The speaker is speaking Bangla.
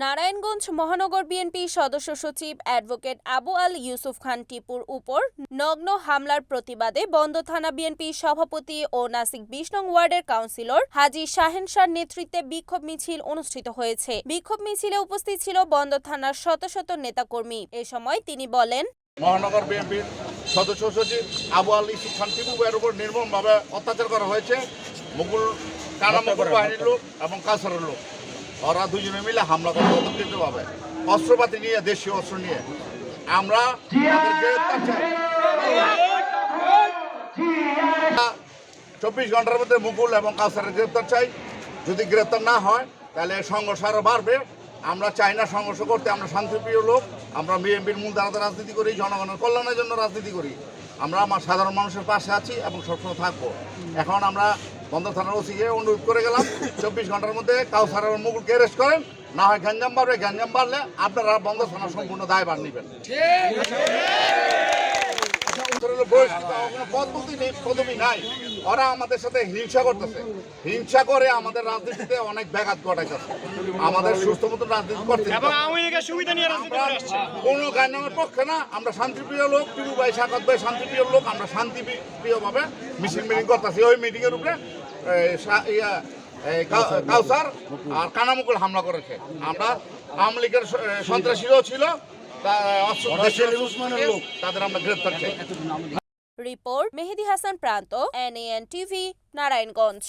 নারায়ণগঞ্জ মহানগর বিএনপি সদস্য সচিব অ্যাডভোকেট আবু আল ইউসুফ খান টিপুর উপর নগ্ন হামলার প্রতিবাদে বন্দ থানা বিএনপি সভাপতি ও নাসিক বিশ নং ওয়ার্ডের কাউন্সিলর হাজি শাহেন শাহর নেতৃত্বে বিক্ষোভ মিছিল অনুষ্ঠিত হয়েছে। বিক্ষোভ মিছিলে উপস্থিত ছিল বন্দ থানার শত শত নেতাকর্মী। এ সময় তিনি বলেন মহানগর বিএনপির সদস্য সচিব আবু আল ইসুফ খান টিপু ভাইয়ের উপর নির্মমভাবে অত্যাচার করা হয়েছে। মুকুল মুকুল বাহিনীর লোক এবং কাছারের লোক। ওরা দুজনে মিলে হামলা করে অতর্কিতভাবে অস্ত্রপাতি নিয়ে, দেশীয় অস্ত্র নিয়ে। আমরা চব্বিশ ঘণ্টার মধ্যে মুকুল এবং কাউসারের গ্রেপ্তার চাই। যদি গ্রেপ্তার না হয়, তাহলে সংঘর্ষ আরও বাড়বে। আমরা চাই না সংঘর্ষ করতে, আমরা শান্তিপ্রিয় লোক। আমরা বিএনপির মূল ধারাতে রাজনীতি করি, জনগণের কল্যাণের জন্য রাজনীতি করি। আমরা আমার সাধারণ মানুষের পাশে আছি এবং সবসময় থাকব। এখন আমরা বন্ধ থানার ওসিকে অনুরোধ করে গেলাম চব্বিশ ঘণ্টার মধ্যে কাউসার এবং মুকুলকে অ্যারেস্ট করেন না হয় গ্যাঞ্জাম বাড়বে গ্যাঞ্জাম বাড়লে আপনারা বন্ধ থানার সম্পূর্ণ দায়ভার নেবেন। পদবি নাই। ওরা আমাদের সাথে হিংসা করতেছে। হিংসা করে আমাদের রাজনীতিতে অনেক ব্যাঘাত ঘটাইতেছে। আমাদের সুস্থ মতো রাজনীতি করতে কোনো পক্ষে না আমরা শান্তিপ্রিয় লোক টিপু ভাই সাকাত ভাই শান্তিপ্রিয় লোক আমরা শান্তিপ্রিয়ভাবে মিছিল মিটিং করতেছি ওই মিটিংয়ের উপরে। ইয়া, কাউসার আর কানামুকুল হামলা করেছে। আমরা আওয়ামী লীগের সন্ত্রাসীরাও ছিল তাদের আমরা গ্রেপ্তার চাই রিপোর্ট মেহেদি হাসান প্রান্ত এনএএন টিভি নারায়ণগঞ্জ।